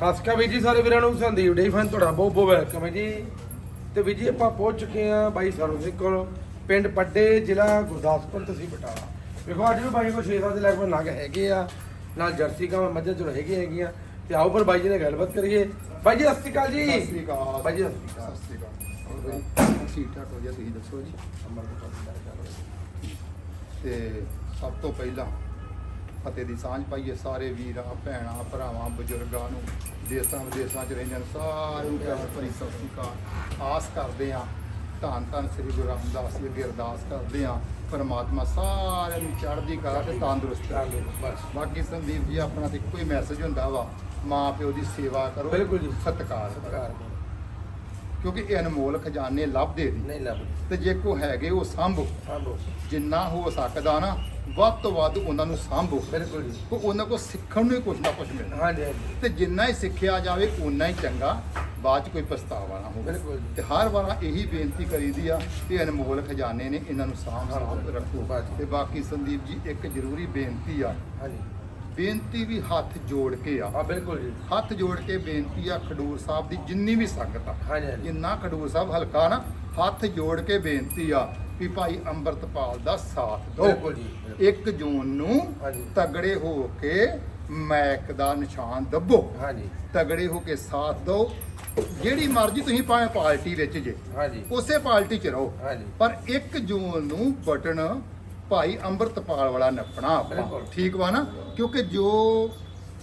ਸਸਕਾ ਵੀ ਜੀ ਸਾਰੇ ਵੀਰਾਂ ਨੂੰ ਸੰਦੀਪ ਡੇ ਫਨ ਤੁਹਾਡਾ ਬਹੁਤ ਬਹੁਤ ਵੈਲਕਮ ਹੈ ਜੀ। ਤੇ ਵੀ ਜੀ ਆਪਾਂ ਪਹੁੰਚ ਚੁੱਕੇ ਆ ਬਾਈ ਸਰਵ ਸਿੰਘ ਕੋਲ ਪਿੰਡ ਪੱਡੇ ਜ਼ਿਲ੍ਹਾ ਗੁਰਦਾਸਪੁਰ ਤਹਿਸੀਲ ਬਟਾਲਾ। ਵੇਖੋ ਅੱਜ ਵੀ ਬਾਈ ਕੋਲ 6-7 ਦੇ ਲਗਭਗ ਨਗ ਹੈਗੇ ਆ ਨਾਲ ਜਰਸੀ ਗਾਂ ਮੱਝਾਂ ਚਲੋ ਹੈਗੇ ਹੈਗੀਆਂ। ਤੇ ਆਓ ਫਿਰ ਬਾਈ ਜੀ ਨਾਲ ਗੱਲਬਾਤ ਕਰੀਏ। ਬਾਈ ਜੀ ਸਤਿ ਸ਼੍ਰੀ ਅਕਾਲ ਜੀ। ਸਤਿ ਸ੍ਰੀ ਅਕਾਲ। ਬਾਈ ਜੀ ਸਤਿ ਸ਼੍ਰੀ ਅਕਾਲ। ਸਤਿ ਸ੍ਰੀ ਅਕਾਲ। ਠੀਕ ਠਾਕ ਹੋ ਗਿਆ? ਤੁਸੀਂ ਦੱਸੋ ਜੀ। ਤੇ ਸਭ ਤੋਂ ਪਹਿਲਾਂ ਫਤਿਹ ਦੀ ਸਾਂਝ ਪਾਈਏ ਸਾਰੇ ਵੀਰਾਂ ਭੈਣਾਂ ਭਰਾਵਾਂ ਬਜ਼ੁਰਗਾਂ ਨੂੰ। ਦੇਸਾਂ ਵਿਦੇਸਾਂ 'ਚ ਰਹਿੰਦੇ ਨੇ ਸਾਰਿਆਂ ਨੂੰ ਪਿਆਰ ਭਰੀ ਸਤਿ ਸ੍ਰੀ ਅਕਾਲ। ਆਸ ਕਰਦੇ ਹਾਂ ਧੰਨ ਧੰਨ ਸ੍ਰੀ ਗੁਰੂ ਰਾਮਦਾਸ ਜੀ ਅੱਗੇ ਅਰਦਾਸ ਕਰਦੇ ਹਾਂ ਪਰਮਾਤਮਾ ਸਾਰਿਆਂ ਨੂੰ ਚੜ੍ਹਦੀ ਕਲਾ ਤੇ ਤੰਦਰੁਸਤ ਰੱਖੇ ਬਸ। ਬਾਕੀ ਸੰਦੀਪ ਜੀ ਆਪਣਾ ਤੇ ਹੀ ਮੈਸੇਜ ਹੁੰਦਾ ਵਾ ਮਾਂ ਪਿਓ ਦੀ ਸੇਵਾ ਕਰੋ ਬਿਲਕੁਲ ਜੀ। ਸਤਿਕਾਰ ਕਰੋ। ਸਤਿਕਾਰ ਕਿਉਂਕਿ ਇਹ ਅਨਮੋਲ ਖਜ਼ਾਨੇ ਲੱਭਦੇ ਨਹੀਂ। ਨਹੀਂ ਲੱਭਦੀ। ਤੇ ਜੇ ਕੋ ਹੈਗੇ ਉਹ ਸਾਂਭੋ। ਸਾਂਭੋ। ਜਿੰਨਾ ਹੋ ਸਕਦਾ ਨਾ ਵੱਧ ਤੋਂ ਵੱਧ ਉਹਨਾਂ ਨੂੰ ਸਾਂਭੋ। ਬਿਲਕੁਲ ਜੀ। ਕੋ ਉਹਨਾਂ ਕੋ ਸਿੱਖਣ ਨੂੰ ਹੀ ਕੁਝ ਨਾ ਕੁਝ ਮਿਲਣਾ। ਹਾਂਜੀ ਹਾਂਜੀ। ਤੇ ਜਿੰਨਾ ਹੀ ਸਿੱਖਿਆ ਜਾਵੇ ਉਨਾ ਹੀ ਚੰਗਾ। ਬਾਅਦ ਚ ਕੋਈ ਪਛਤਾਵਾ ਨਾ ਹੋਵੇ। ਬਿਲਕੁਲ ਜੀ। ਤੇ ਹਰ ਵਾਰ ਇਹੀ ਬੇਨਤੀ ਕਰੀਦੀ ਆ ਕਿ ਅਨਮੋਲ ਖਜ਼ਾਨੇ ਨੇ ਇਹਨਾਂ ਨੂੰ ਸਾਂਭ ਸਾਂਭ ਕੇ ਰੱਖੋ। ਬਸ ਜੀ। ਤੇ ਬਾਕੀ ਸੰਦੀਪ ਜੀ ਇੱਕ ਜ਼ਰੂਰੀ ਬੇਨਤੀ ਆ। ਹਾਂਜੀ। ਬੇਨਤੀ ਵੀ ਹੱਥ ਜੋੜ ਕੇ ਆ। ਹਾਂ ਬਿਲਕੁਲ ਜੀ। ਹੱਥ ਜੋੜ ਕੇ ਬੇਨਤੀ ਆ ਖਡੂਰ ਸਾਹਿਬ ਦੀ ਜਿੰਨੀ ਵੀ ਸੰਗਤ ਆ। ਹਾਂਜੀ ਹਾਂਜੀ। ਜਿੰਨਾ ਖਡੂਰ ਸਾਹਿਬ ਹਲਕਾ ਨਾ ਹੱਥ ਜੋੜ ਕੇ ਬੇਨਤੀ ਆ ਵੀ ਭਾਈ ਅੰਮ੍ਰਿਤਪਾਲ ਦਾ ਸਾਥ ਬਿਲਕੁਲ ਦਿਓ ਜੀ 1 ਜੂਨ ਨੂੰ ਹਾਂਜੀ। ਤਗੜੇ ਹੋ ਕੇ ਮੈਕ ਦਾ ਨਿਸ਼ਾਨ ਦੱਬੋ। ਹਾਂਜੀ। ਤਗੜੇ ਹੋ ਕੇ ਸਾਥ ਦਿਓ। ਜਿਹੜੀ ਮਰਜ਼ੀ ਤੁਸੀਂ ਭਾਵੇਂ ਪਾਰਟੀ ਵਿੱਚ ਜੇ ਹਾਂਜੀ। ਉਸੇ ਪਾਰਟੀ 'ਚ ਰਹੋ। ਹਾਂਜੀ। ਪਰ 1 ਜੂਨ ਨੂੰ ਬਟਨ ਭਾਈ ਅੰਮ੍ਰਿਤਪਾਲ ਵਾਲਾ ਨੱਪਣਾ ਆਪਾਂ। ਬਿਲਕੁਲ। ਠੀਕ ਵਾ ਨਾ? ਕਿਉਂਕਿ ਜੋ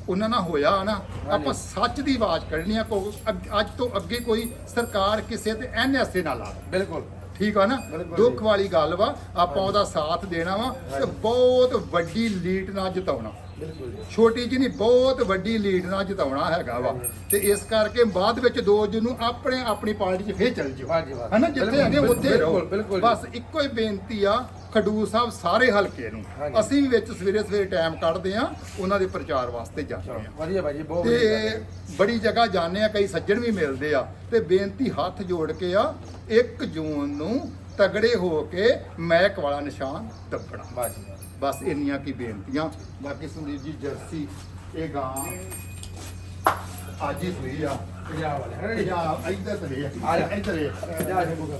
ਉਹਨਾਂ ਨਾਲ ਹੋਇਆ ਨਾ। ਆਪਾਂ ਸੱਚ ਦੀ ਆਵਾਜ਼ ਕੱਢਣੀ ਆ। ਕੋ ਅੱਗ- ਅੱਜ ਤੋਂ ਅੱਗੇ ਕੋਈ ਸਰਕਾਰ ਕਿਸੇ ਤੇ ਐਨਐਸਏ ਨਾ ਲਾ ਬਿਲਕੁਲ। ਠੀਕ ਆ ਨਾ ਦੁੱਖ। ਵਾਲੀ ਗੱਲ ਵਾ ਆਪਾਂ ਉਹਦਾ ਸਾਥ ਦੇਣਾ ਵਾ ਤੇ। ਬਹੁਤ ਵੱਡੀ ਲੀਡ ਨਾਲ ਜਿਤਾਉਣਾ ਜੀ ਛੋਟੀ ਜਿਹੀ ਨਹੀਂ ਬਹੁਤ ਵੱਡੀ ਲੀਡ ਨਾਲ ਜਿਤਾਉਣਾ ਹੈਗਾ ਵਾ ਤੇ ਇਸ ਕਰਕੇ ਬਾਅਦ ਵਿੱਚ ਦੋ ਜਨ ਨੂੰ ਆਪਣੇ ਆਪਣੀ ਪਾਰਟੀ 'ਚ ਫੇਰ ਚੱਲ ਜਿਓ ਹਾਂਜੀ। ਹਨਾ ਜਿੱਥੇ ਹੈਗੇ ਉੱਥੇ ਰਹੋ ਜੀ। ਬਸ ਇੱਕੋ ਹੀ ਬੇਨਤੀ ਆ ਖਡੂਰ ਸਾਹਿਬ ਸਾਰੇ ਹਲਕੇ ਨੂੰ। ਅਸੀਂ ਵੀ ਵਿੱਚ ਸਵੇਰੇ ਸਵੇਰੇ ਟਾਈਮ ਕੱਢਦੇ ਆ ਉਹਨਾਂ ਦੇ ਪ੍ਰਚਾਰ ਵਾਸਤੇ ਜਾਂਦੇ ਆ ਵਧੀਆ ਭਾਜੀ ਬਹੁਤ ਤੇ। ਬੜੀ ਜਗ੍ਹਾ ਜਾਂਦੇ ਆ ਕਈ ਸੱਜਣ ਵੀ ਮਿਲਦੇ ਆ ਤੇ ਬੇਨਤੀ ਹੱਥ ਜੋੜ ਕੇ ਆ 1 ਜੂਨ ਨੂੰ ਤਗੜੇ ਹੋ ਕੇ ਮੈਕ ਵਾਲਾ ਨਿਸ਼ਾਨ ਦੱਬਣਾ। ਬਾਜੀ ਬਸ ਇੰਨੀਆਂ ਕੀ ਬੇਨਤੀਆਂ। ਬਾਕੀ ਸੰਦੀਪ ਜੀ ਜਰਸੀ ਇਹ ਗਾਂ ਅੱਜ ਹੀ ਸੂਈ ਆ। ਪੰਜਾਬ ਵਾਲੇ। ਪੰਜਾਬ ਇੱਧਰ ਤੇ ਆ। ਇੱਧਰ ਇਹ। ਜਾ ਸ਼ੰਭੂ ਕਾ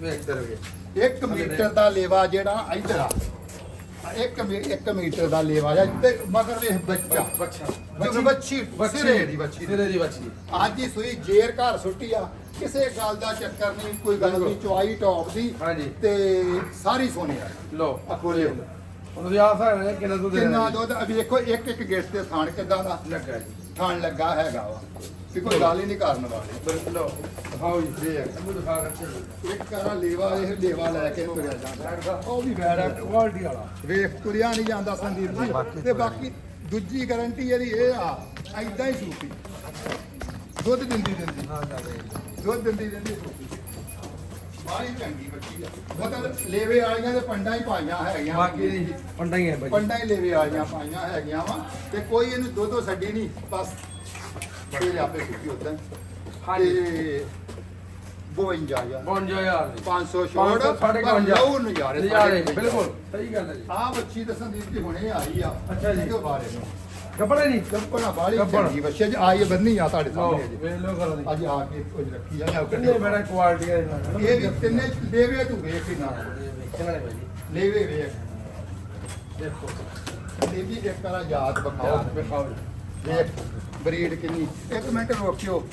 ਵੇਖ ਇੱਧਰ ਵੇਖ। ਇੱਕ ਮੀਟਰ ਦਾ ਲੇਵਾ ਜਿਹੜਾ ਇੱਧਰ ਆ। ਇੱਕ ਮੀ- ਇੱਕ ਮੀਟਰ ਦਾ ਲੇਵਾ ਆ ਤੇ ਮਗਰ ਵੇਖ ਬੱਚਾ। ਬੱਚਾ। ਬੱਚੀ ਬੱਚੀ ਸਿਰੇ ਦੀ ਬੱਚੀ। ਸਿਰੇ ਦੀ ਬੱਚੀ। ਅੱਜ ਹੀ ਸੂਈ ਜੇਰ ਘਰ ਸੁੱਟੀ ਆ। ਕਿਸੇ ਗੱਲ ਦਾ ਚੱਕਰ ਨਹੀਂ ਕੋਈ ਗੱਲ ਨਹੀਂ ਚੁਆਈ ਟੌਪ ਦੀ ਹਾਂਜੀ। ਤੇ ਸਾਰੀ ਸੋਨੇ ਆ। ਲੋ ਖੋਲਿਓ ਹੁਣ ਤੁਸੀਂ ਹਿਸਾਬ ਨਾਲ ਕਿੰਨਾ ਦੁੱਧ ਕਿੰਨਾ ਦੁੱਧ? ਆ ਵੇਖੋ ਇੱਕ ਇੱਕ ਗੇਟ ਤੇ ਥਾਣ ਕਿੱਦਾਂ ਦਾ। ਲੱਗਾ ਜੀ। ਥਾਣ ਲੱਗਾ ਹੈਗਾ ਵਾ ਵੀ ਕੋਈ ਗੱਲ ਹੀ ਨਹੀਂ ਕਰਨ ਵਾਲੀ। ਬਿਲਕੁਲ ਲੋ ਦਿਖਾਓ ਜੀ ਕੇ ਇੱਕ ਕਰਾ ਲੇਵਾ ਇਹ ਲੇਵਾ ਲੈ ਕੇ ਤੁਰਿਆ ਜਾਂਦਾ। ਉਹ ਵੀ ਵੈੜ ਆ। ਕੁਆਲਿਟੀ ਵਾਲਾ। ਵੇਖ ਤੁਰਿਆ ਨਹੀਂ ਜਾਂਦਾ ਸੰਦੀਪ ਜੀ। ਤੇ ਬਾਕੀ ਦੂਜੀ ਗਾਰੰਟੀ ਇਹਦੀ ਇਹ ਆ ਐਦਾਂ ਹੀ ਸੂਪੀ ਦੁੱਧ ਦਿੰਦੀ ਦਿੰਦੀ। ਹਾਂ ਜਾ ਦੁੱਧ ਦਿੰਦੀ ਦਿੰਦੀ ਸੂਪੀ ਬਾਹਲੀ ਚੰਗੀ ਬੱਚੀ ਆ। ਮਤਲਬ ਲੇਵੇ ਵਾਲੀਆਂ ਦੇ ਪੰਡਾਂ ਹੀ ਪਾਈਆਂ ਹੈਗੀਆਂ ਬਾਕੀ ਦੀ ਪੰਡਾ ਹੀ ਹੈ ਭਾਜੀ। ਪੰਡਾਂ ਹੀ ਲੇਵੇ ਵਾਲੀਆਂ ਪਾਈਆਂ ਹੈਗੀਆਂ ਵਾ। ਤੇ ਕੋਈ ਇਹਨੂੰ ਦੁੱਧੋਂ ਛੱਡੀ ਨਹੀਂ ਬਸ। ਇਹ ਆਪੇ ਸੁੱਕੀ ਉਦਾਂ ਹਾਂਜੀ। ਤੇ 52000 55000 ਦੀ। 500 ਛੋੜ ਸਾਢੇ ਪਰ 55 ਲਓ ਨਜ਼ਾਰੇ ਨਜ਼ਾਰੇ ਬਿਲਕੁਲ ਸਹੀ ਗੱਲ ਹੈ ਜੀ। ਆ ਬੱਚੀ ਤਾਂ ਸੰਦੀਪ ਜੀ ਹੁਣੇ ਆਈ ਆ ਅੱਛਾ ਜੀ। ਬਾਰੇ। ਨੂੰ ਕੱਪੜੇ ਨਹੀਂ ਕੰਪਨਾ ਬਾਲੀ। ਚੰਗੀ ਬੱਚੇ ਜੀ। ਆਈ ਬੰਨੀ ਆ ਤੁਹਾਡੇ ਸਾਹਮਣੇ ਜੀ। ਵੇਖ ਲੋ ਕਰ ਦੀ। ਅੱਜ ਆ ਕੇ ਕੁਝ ਰੱਖੀ ਆ ਲਿਆਓ ਕਿੰਨੇ। ਬੜਾ ਕੁਆਲਿਟੀ ਹੈ ਇਹਨਾਂ ਇਹ ਵੀ ਤਿੰਨੇ ਲੇਵੇ ਤੂੰ ਵੇਖ ਹੀ ਨਾ ਵੇਖਣ ਵਾਲੇ ਭਾਜੀ ਲੇਵੇ ਵੇਖ। ਦੇਖੋ। ਇਹ ਵੀ ਇੱਕ ਤਰ੍ਹਾਂ ਯਾਦ ਬਖਾਓ। ਆਹ ਵੇਖਾਓ ਜੀ। ਵੇਖ ਬਰੀਡ ਕਿੰਨੀ। ਇੱਕ ਮਿੰਟ ਰੋਕਿਓ।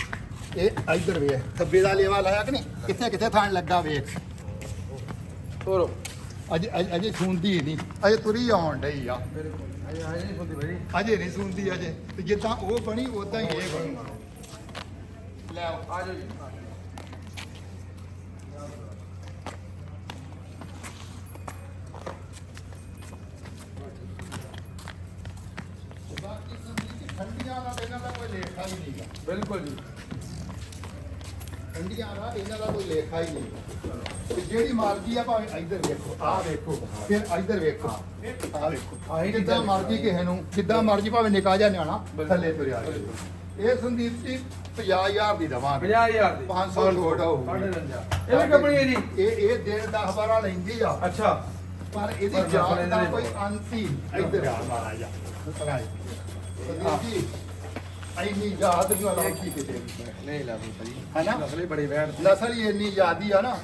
ਇਹ ਇੱਧਰ ਵੇਖ। ਖੱਬੇ ਦਾ ਲੇਵਾ ਲਾਇਆ ਕਿ ਨਹੀਂ? ਕਿੱਥੇ ਕਿੱਥੇ ਥਾਂ ਲੱਗਾ ਵੇਖ। ਤੋਰੋ। ਅਜੇ, ਅਜੇ- ਅਜੇ ਸੁਣਦੀ ਨਹੀਂ। ਅਜੇ ਤੁਰੀ ਆਉਣ ਡਈ ਆ। ਅਜੇ ਨਹੀਂ ਸੁਣਦੀ ਅਜੇ। ਤੇ ਜਿੱਦਾਂ ਉਹ ਬਣੀ ਉਦਾਂ ਹੀ ਇਹ ਬਣੂ। ਲੈ ਆਓ। ਬਾਕੀ ਸੰਦੀਪ ਜੀ, ਠੰਡੀਆਂ ਦਾ ਇਹਨਾਂ ਦਾ ਕੋਈ ਲੇਖਾ ਹੀ ਨਹੀਂਗਾ ਬਿਲਕੁਲ ਜੀ। ਠੰਡੀਆਂ ਦਾ ਇਹਨਾਂ ਦਾ ਕੋਈ ਲੇਖਾ ਹੀ ਨਹੀਂ। ਤੇ ਜਿਹੜੀ ਮਰਜ਼ੀ ਆ ਭਾਵੇਂ ਇੱਧਰ ਵੇਖੋ ਆਹ ਵੇਖੋ ਫਿਰ ਇੱਧਰ ਵੇਖੋ। ਆਹ ਵੇਖੋ ਆਹੀ ਜਿੱਦਾਂ ਮਰਜ਼ੀ ਕਿਸੇ ਨੂੰ ਜਿੱਦਾਂ ਮਰਜ਼ੀ ਭਾਵੇਂ ਨਿਕਾ ਜਾ ਨਿਆਣਾ। ਥੱਲੇ ਤੁਰਿਆ ਜਾਏ। ਇਹ ਸੰਦੀਪ ਜੀ 50000 ਦੀ ਦਵਾਂਗੇ। 50000 ਦੀ। 500 ਛੋਟ। ਸਾਢੇ ਉਨੰਜਾ। ਇਹ ਵੀ ਕੰਪਨੀ ਹੈ ਜੀ? ਇਹ ਇਹ ਦਿਨ 10 12 ਲੈਂਦੀ ਆ। ਅੱਛਾ। ਪਰ ਇਹਦੀ ਆਪਣੇ ਦਾ ਕੋਈ ਅੰਤ ਹੀ ਇੱਧਰ ਆ। ਮਾਰਾ ਜਾ ਸੰਦੀਪ ਜੀ ਇੰਨੀ ਯਾਦ ਨਹੀਂ ਕੀ ਕਿਤੇ। ਨਹੀਂ ਲਾਉਂਦੀ ਭਾਜੀ ਹੈਨਾ? ਨਸਲੇ ਬੜੇ ਵੈਣ ਨਸਲ ਹੀ ਇੰਨੀ ਜ਼ਿਆਦੀ ਆ ਨਾ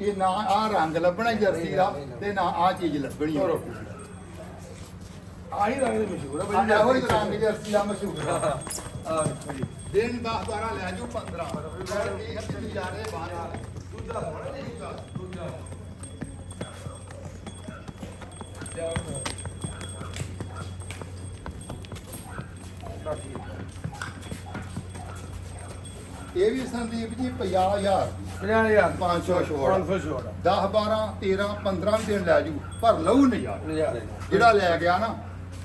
ਇਹ ਨਾ ਆ ਰੰਗ ਲੱਭਣਾ ਜਰਸੀ ਦਾ ਤੇ ਨਾ ਆ ਚੀਜ਼ ਲੱਭਣੀ ਆ। ਆਹੀ ਰੰਗ ਦੇ ਮਸ਼ਹੂਰ ਆ ਆ ਇਹੋ ਹੀ ਰੰਗ ਜਰਸੀ ਦਾ ਮਸ਼ਹੂਰ ਆ। ਆ ਵੇਖੋ ਜੀ। ਦਿਨ 10 12 ਲੈ ਜੂ 15 ਫਿਰ ਕੀ ਹੱਥੀ ਨਜ਼ਾਰੇ ਬਾਹਰ ਦੂਜਾ ਸੋਹਣਾ ਜੀ। ਦੂਜਾ। ਜਾਓ ਕਾਫੀ ਇਹ ਵੀ ਸੰਦੀਪ ਜੀ 50000 50000 500 ਛੋੜ। 500 ਛੋੜ। 10 12 13 15 ਵੀ ਦਿਨ ਲੈ ਜੂ ਪਰ ਲਊ ਨਜ਼ਾਰੇ। ਜਿਹੜਾ ਲੈ ਗਿਆ ਨਾ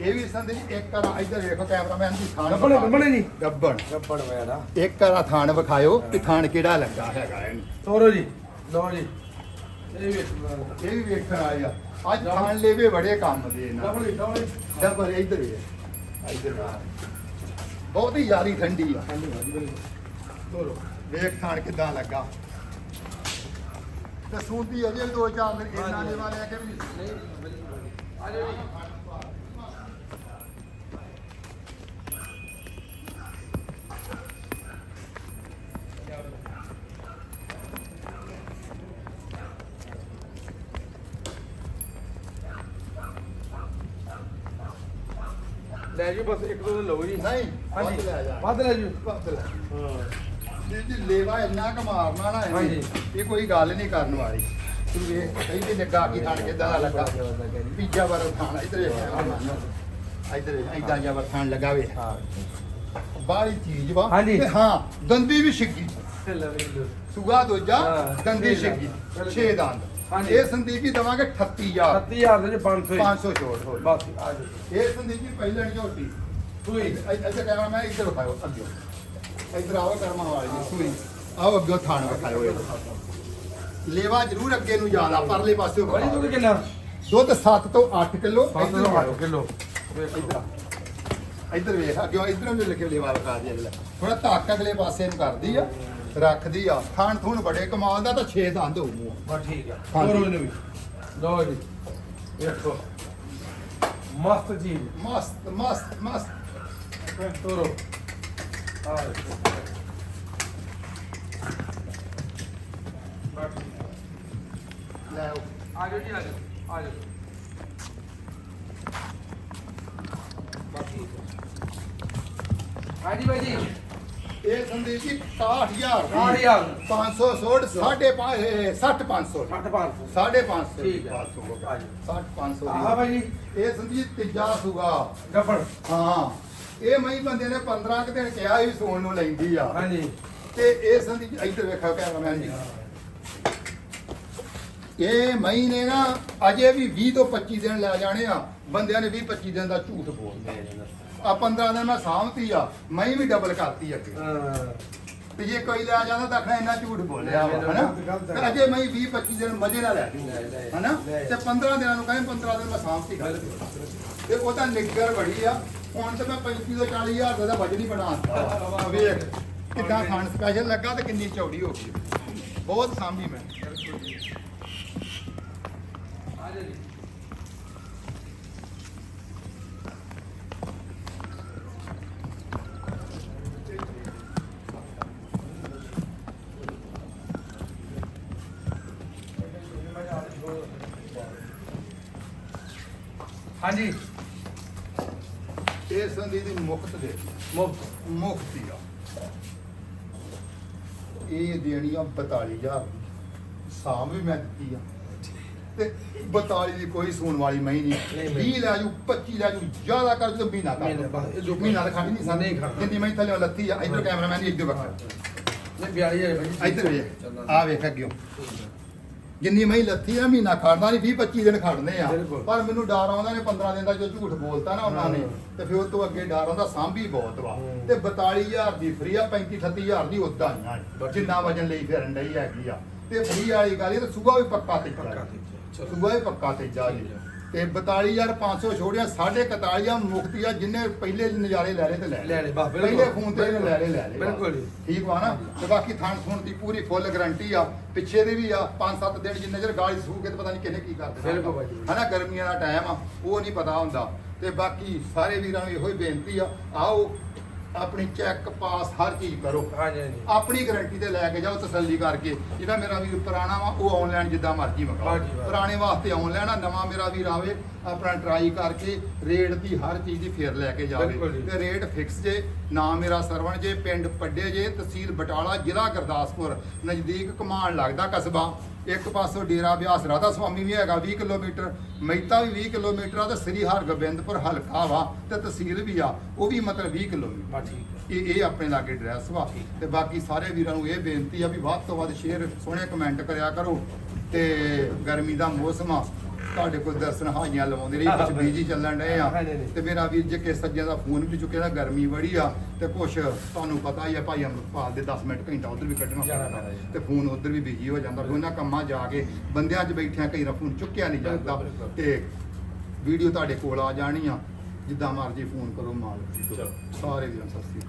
ਇਹ ਵੀ ਸੰਦੀਪ ਇੱਕ ਕਰਾ ਇੱਧਰ ਵੇਖੋ ਕੈਮਰਾਮੈਨ ਦੀ ਥਾਣ ਗੱਬਣੇ। ਗੱਬਣੇ ਜੀ। ਗੱਬਣ। ਗੱਬਣ ਵੈੜਾ ਇੱਕ ਕਰਾ ਥਾਣ ਵਿਖਾਇਓ ਕਿ ਥਾਣ ਕਿਹੜਾ ਲੱਗਾ ਹੈਗਾ ਇਹਨੂੰ। ਤੋਰੋ ਜੀ ਲਓ ਜੀ। ਇਹ ਵੀ ਇਹ ਵੀ ਵੇਖਣ ਆਏ ਆ। ਅੱਜ ਥਾਣ ਲੇਵੇ ਬੜੇ ਕੰਮ ਦੇ ਗੱਬਣੇ ਡਬਲ ਇੱਧਰ ਵੀ ਇੱਧਰ। ਬਹੁਤ ਹੀ ਯਾਰੀ ਠੰਡੀ ਆ। ਵੇਖ ਕਿਦਾਂ ਲੱਗਾ। ਤੇ ਸੂੰਦੀ ਅਜੇ ਦੋ ਚਾਰ ਦਿਨ ਇਹਨਾਂ ਦੇ ਵਾਲੇ ਆ ਕਿ ਵੀ ਨਹੀਂ ਬਿਲਕੁਲ ਆ ਜਾਓ ਜੀ ਲੈ ਜੀ ਬਸ ਇੱਕ ਦੋ ਦਿਨ ਲਓ ਜੀ। ਨਹੀਂ ਵੱਧ ਹਾਂਜੀ ਲੈ ਜਾ। ਵੱਧ ਲੈ ਜੀ ਵੱਧ ਲੈ। ਹਾਂ ਜੀ ਜੀ ਲੇਵਾ ਇੰਨਾ ਕੁ ਮਾਰਨਾ ਨਾ ਇਹਨੇ। ਇਹ ਕੋਈ ਗੱਲ ਨਹੀਂ ਕਰਨ ਵਾਲੀ। ਤੂੰ ਵੇਖ ਕਹਿੰਦੇ ਲੱਗਾ ਕੀ ਥਾਣ ਕਿਦਾਂ ਦਾ ਲੱਗਾ। ਪੀਜਾ ਵਾਰ ਥਾਣ ਇੱਧਰ। ਇੱਧਰ ਇਦਾਂ ਜਿਹਾ ਵਾਰ ਥਾਣ ਲੱਗਾ ਵੇ ਹਾਂ। ਬਾਹਲੀ ਚੀਜ਼ ਵਾ। ਹਾਂਜੀ। ਤੇ ਹਾਂ ਦੰਦੀ ਵੀ ਛਿੱਗੀ। ਸੁਗਾ ਦੂਜਾ ਹਾਂ, ਦੰਦੀ ਛੇ ਛਿੱਗੀ। ਦੰਦ। 6 ਦੰਦ। ਹਾਂਜੀ। ਇਹ ਸੰਦੀਪ ਜੀ ਦਵਾਂਗੇ 38000 30000 ਦੇ ਜੀ 500 500 ਛੋੜ ਹੋਰ। ਬਸ ਆ ਜਾਓ। ਇਹ ਸੰਦੀਪ ਜੀ ਪਹਿਲਣ ਝੋਟੀ। ਸੂਈ ਇੱਧਰ ਕੈਮਰਾ ਮੈਂ ਇੱਧਰ ਵਿਖਾਓ ਅੱਗੇ। ਇੱਧਰ ਆਓ ਕਰਮਾ ਵਾਲੀ ਜੀ ਸੂਈ ਆਓ ਅੱਗੇ ਥਾਣ ਵਿਖਾਓ ਇਹ। ਲੇਵਾ ਜ਼ਰੂਰ ਅੱਗੇ ਨੂੰ ਜ਼ਿਆਦਾ ਪਰਲੇ ਪਾਸੇ ਬੜੀ ਦੁੱਧ ਕਿੰਨਾ? ਦੁੱਧ 7 ਤੋਂ 8 ਕਿਲੋ 500 ਇੱਧਰ ਵਾਟ ਕਿਲੋ। ਵੇਖੋ ਇੱਧਰ ਵੇਖ ਅੱਗੇ ਇਧਰੋਂ ਵੀ ਲਿਖੇ ਲੇਵਾ ਵਿਖਾ ਦੀ ਅਗਲਾ ਥੋੜਾ ਧੱਕ ਅਗਲੇ ਪਾਸੇ ਨੂੰ ਕਰਦੀ ਆ ਰੱਖਦੀ ਆ। ਥਾਣ ਥੂਣ ਬੜੇ ਕਮਾਲ ਦਾ ਤਾਂ 6 ਦੰਦ ਹੋਊ ਮੂੰਹ। ਬਸ ਠੀਕ ਆ। ਹਾਂਜੀ। ਤੋਰੋ ਇਹਨੂੰ ਵੀ। ਲਓ ਜੀ ਵੇਖੋ। ਮਸਤ ਚੀਜ਼। ਮਸਤ ਮਸਤ ਮਸਤ। ਤੋਰੋ। ਲੈ ਆਓ। ਆ ਜਾਓ ਜੀ ਆ ਜਾਓ ਆ ਜਾਓ ਬਾਕੀ ਹਾਂਜੀ ਭਾਈ ਜੀ ਇਹ ਸੰਦੀਪ ਜੀ 60000 60000 500 ਸੋੜ 5.5 60 500 6500 ਸਾਢੇ 500 ਠੀਕ ਹੈ। 60 500 ਆਹ ਭਾਈ ਜੀ ਇਹ ਸੰਦੀਪ ਤੀਜਾ ਸੂਗਾ। ਗੱਬੜ। ਹਾਂ। ਇਹ ਮਈ ਬੰਦੇ ਨੇ 15 ਕੁ ਦਿਨ ਕਿਹਾ ਸੀ ਸੋਣ ਨੂੰ ਲੈਂਦੀ ਆ। ਹਾਂਜੀ। ਤੇ ਇਹ ਸੰਦੀਪ ਇੱਧਰ ਵੇਖੋ ਕੈਮਰਾਮੈਨ ਜੀ। ਇਹ ਮਈ ਨੇ ਨਾ ਅਜੇ ਵੀ 20 ਤੋਂ 25 ਦਿਨ ਲੈ ਜਾਣੇ ਆ। ਬੰਦਿਆਂ ਨੇ 20 25 ਦਿਨ ਦਾ ਝੂਠ ਬੋਲਦੇ ਆ 15 ਦਿਨ ਮੈਂ ਸਾਂਭਤੀ ਆ ਮਈ ਵੀ ਡਬਲ ਕਰਤੀ ਅੱਗੇ। ਹਾਂ। ਤੇ ਜੇ ਕੋਈ ਲੈ ਜਾਂਦਾ ਤਾਂ ਆਖਣਾ ਇੰਨਾ ਝੂਠ ਬੋਲਿਆ ਵਾ ਹਨਾ? ਤੇ ਅਜੇ ਮੈਂ 20 25 ਦਿਨ ਮਜ਼ੇ ਨਾਲ ਲੈ ਜੂ ਹਨਾ। ਤੇ 15 ਦਿਨਾਂ ਨੂੰ ਕਹਿੰਦੇ 15 ਦਿਨ ਮੈਂ ਸਾਂਭਤੀ। ਕਰ ਤੇ ਉਹ ਤਾਂ ਨਿੱਗਰ ਬੜੀ ਆ। ਹੁਣ ਤੇ ਮੈਂ 35 ਤੋਂ 40 ਹਜ਼ਾਰ ਦਾ ਵਜਨ ਹੀ ਬਣਾ ਵੇਖ, ਕਿੱਦਾਂ ਖਾਣ ਸਪੈਸ਼ਲ ਲੱਗਾ ਤੇ ਕਿੰਨੀ ਚੌੜੀ ਹੋ ਗਈ। ਬਹੁਤ ਸਾਂਭੀ ਮੈਂ। ਹਾਂਜੀ। ਇਹ ਸੰਦੀ ਦੀ ਮੁਕਤ ਦੇ ਮੁਫਤ ਮੁਕਤੀ। ਆ। ਇਹ ਦੇਣੀ ਆ 42000 ਦੀ। ਸਾਮ ਵੀ ਮੈਂ ਦਿੱਤੀ ਆ। ਤੇ 42 ਦੀ ਕੋਈ ਸੂਣ ਵਾਲੀ ਮਈ ਨਹੀਂ, ਨਹੀਂ ਨਹੀਂ। 20 ਲੈ ਜੂ 25 ਲੈ ਜੂ ਜ਼ਿਆਦਾ ਕਰ ਜੂ ਮਹੀਨਾ ਕਰ ਮਹੀਨਾ ਜੋ- ਮਹੀਨਾ ਤਾਂ ਖਾਣੀ ਨਹੀਂ ਸਾਨੂੰ ਨਹੀਂ ਖਾਣਾ। ਜਿੰਨੀ ਮਈ ਥੱਲੇ ਲੱਤੀ ਆ ਇਧਰ ਕੈਮਰਾਮੈਨ ਇੱਧਰ ਵੱਖਰਾ ਨਹੀਂ 42000 ਭਾਈ ਇੱਧਰ ਵੇਖ। ਆ ਵੇਖ ਅੱਗੇ। ਜਿੰਨੀ ਮਈ ਲੱਥੀ ਆ ਮਹੀਨਾ ਖੜਦਾ ਨਹੀਂ 20 25 ਦਿਨ ਖੜਨੇ ਆ ਬਿਲਕੁਲ। ਪਰ ਮੈਨੂੰ ਡਰ ਆਉਂਦਾ ਨੇ 15 ਦਿਨ ਦਾ ਜੋ ਝੂਠ ਬੋਲਤਾ ਨਾ ਉਹਨਾਂ ਨੇ। ਤੇ ਫਿਰ ਉਹ ਤੋਂ ਅੱਗੇ ਡਰ ਆਉਂਦਾ ਸਾਂਭੀ ਬਹੁਤ ਵਾ ਹੂੰ। ਤੇ 42000 ਦੀ ਫਰੀ ਆ 35 38000 ਦੀ ਉਦਾਂ ਹੀ ਆ। ਜਿੰਨਾ ਵਜਨ ਲਈ ਫਿਰਨ ਡਈ ਹੈਗੀ ਆ ਤੇ ਫਰੀ ਵਾਲੀ ਗੱਲ ਇਹ ਤੇ ਸੂਗਾ ਵੀ ਪੱਕਾ ਤੇ ਪੱਕਾ ਤੀਜਾ, ਚਲੋ। ਵੀ ਪੱਕਾ ਤੇ ਜਾ ਜੀ ਤੇ 42500 ਛੋੜਿਆ 41500 ਮੁਕਤੀ ਆ ਜਿੰਨੇ ਪਹਿਲੇ ਨਜ਼ਾਰੇ ਲੈ ਲਏ ਤੇ ਲੈ ਲੈ ਲਏ, ਬਸ ਬਿਲਕੁਲ। ਪਹਿਲੇ ਫੋਨ ਤੇ ਇਹਨੇ ਲੈ ਲਏ ਲੈ ਲਏ ਬਿਲਕੁਲ ਜੀ। ਠੀਕ ਵਾ ਨਾ ਤੇ ਬਾਕੀ ਥਣ ਥੁਣ ਦੀ ਪੂਰੀ ਫੁੱਲ ਗਾਰੰਟੀ ਆ ਪਿੱਛੇ ਦੀ ਵੀ ਆ 5-7 ਦਿਨ ਜਿੰਨੇ ਚਿਰ ਗਾਲੀ ਸੂ ਕੇ ਤੇ ਪਤਾ ਨਹੀਂ ਕਿਹਨੇ ਕੀ ਕਰ ਦੇਣਾ ਬਿਲਕੁਲ ਬਾਈ ਜੀ। ਹਨਾ ਗਰਮੀਆਂ ਦਾ ਟਾਈਮ ਆ ਉਹ ਨਹੀਂ ਪਤਾ ਹੁੰਦਾ ਤੇ ਬਾਕੀ ਸਾਰੇ ਵੀਰਾਂ ਨੂੰ ਇਹੋ ਹੀ ਬੇਨਤੀ ਆ ਆਓ ਆਪਣੀ ਚੈੱਕ ਪਾਸ ਹਰ ਚੀਜ਼ ਕਰੋ। ਹਾਂਜੀ ਹਾਂਜੀ। ਆਪਣੀ ਗਾਰੰਟੀ ਤੇ ਲੈ ਕੇ ਜਾਓ ਤਸੱਲੀ ਕਰਕੇ। ਜਿਹੜਾ ਮੇਰਾ ਵੀਰ ਪੁਰਾਣਾ ਵਾ ਉਹ ਆਨਲਾਈਨ ਜਿੱਦਾਂ ਮਰਜ਼ੀ ਮੰਗਾਓ। ਹਾਂਜੀ, ਵਾਹ। ਪੁਰਾਣੇ ਵਾਸਤੇ ਆਨਲਾਈਨ ਆ ਨਵਾਂ ਮੇਰਾ ਵੀਰ ਆਵੇ ਆਪਣਾ ਟਰਾਈ ਕਰਕੇ ਰੇਟ ਦੀ ਹਰ ਚੀਜ਼ ਦੀ ਫੇਰ ਲੈ ਕੇ ਜਾਵੇ। ਬਿਲਕੁਲ ਜੀ। ਤੇ ਰੇਟ ਫਿਕਸ ਜੇ ਨਾਮ ਮੇਰਾ ਸਰਵਣ ਜੇ ਪਿੰਡ ਪੱਡੇ ਜੇ ਤਹਿਸੀਲ ਬਟਾਲਾ ਜ਼ਿਲ੍ਹਾ ਗੁਰਦਾਸਪੁਰ ਨਜ਼ਦੀਕ ਕਮਾਨ ਲੱਗਦਾ ਕਸਬਾ। ਇੱਕ ਪਾਸੋਂ ਡੇਰਾ ਬਿਆਸ ਰਾਧਾ ਸੁਆਮੀ ਵੀ ਹੈਗਾ 20 ਕਿਲੋਮੀਟਰ ਮਹਿਤਾ ਵੀ 20 ਕਿਲੋਮੀਟਰ ਆ ਤੇ ਸ੍ਰੀ ਹਰਗੋਬਿੰਦਪੁਰ ਹਲਕਾ ਵਾ ਤੇ ਤਹਿਸੀਲ ਵੀ ਆ ਉਹ ਵੀ ਮਤਲਬ 20 ਕਿਲੋਮੀਟਰ। ਬਾ ਠੀਕ ਹੈ ਇਹ ਇਹ ਆਪਣੇ ਲਾਗੇ ਐਡਰੈਸ ਵਾ। ਤੇ ਬਾਕੀ ਸਾਰੇ ਵੀਰਾਂ ਨੂੰ ਇਹ ਬੇਨਤੀ ਆ ਵੀ ਵੱਧ ਤੋਂ ਵੱਧ ਸ਼ੇਅਰ ਸੋਹਣੇ ਕਮੈਂਟ ਕਰਿਆ ਕਰੋ। ਤੇ ਗਰਮੀ ਦਾ ਮੌਸਮ ਆ ਤੁਹਾਡੇ ਕੋਲ ਦਰਸ਼ਨ ਹਾਈਆਂ ਲਵਾਉਂਦੇ ਰਹੀ ਕੁਝ ਬੀਜੀ ਚੱਲਣ ਡਏ ਆ। ਤੇ ਮੇਰਾ ਵੀਰ ਜੇ ਕਿਸੇ ਸੱਜਿਆਂ ਦਾ ਫੋਨ ਵੀ ਚੁੱਕਿਆ ਗਰਮੀ ਬੜੀ ਆ ਤੇ ਕੁਛ ਤੁਹਾਨੂੰ ਪਤਾ ਹੀ ਆ ਭਾਈ ਅੰਮ੍ਰਿਤਪਾਲ ਦੇ 10 ਮਿੰਟ ਘੰਟਾ ਉਧਰ ਵੀ ਕੱਢਣਾ ਪੈਂਦਾ। ਤੇ ਫੋਨ ਉਧਰ ਵੀ ਬਿਜ਼ੀ ਹੋ ਜਾਂਦਾ ਫਿਰ ਉਹਨਾਂ ਕੰਮਾਂ ਜਾ ਕੇ ਬੰਦਿਆਂ 'ਚ ਬੈਠਿਆਂ ਕਈ ਵਾਰ ਫੋਨ ਚੁੱਕਿਆ ਨਹੀਂ ਜਾਂਦਾ। ਤੇ ਵੀਡੀਓ ਤੁਹਾਡੇ ਕੋਲ ਆ ਜਾਣੀ ਆ ਜਿੱਦਾਂ ਮਰਜ਼ੀ ਫੋਨ ਕਰੋ ਮਾਲ ਚਲੋ। ਸਾਰੇ ਵੀਰਾਂ ਸਤਿ ਸ਼੍ਰੀ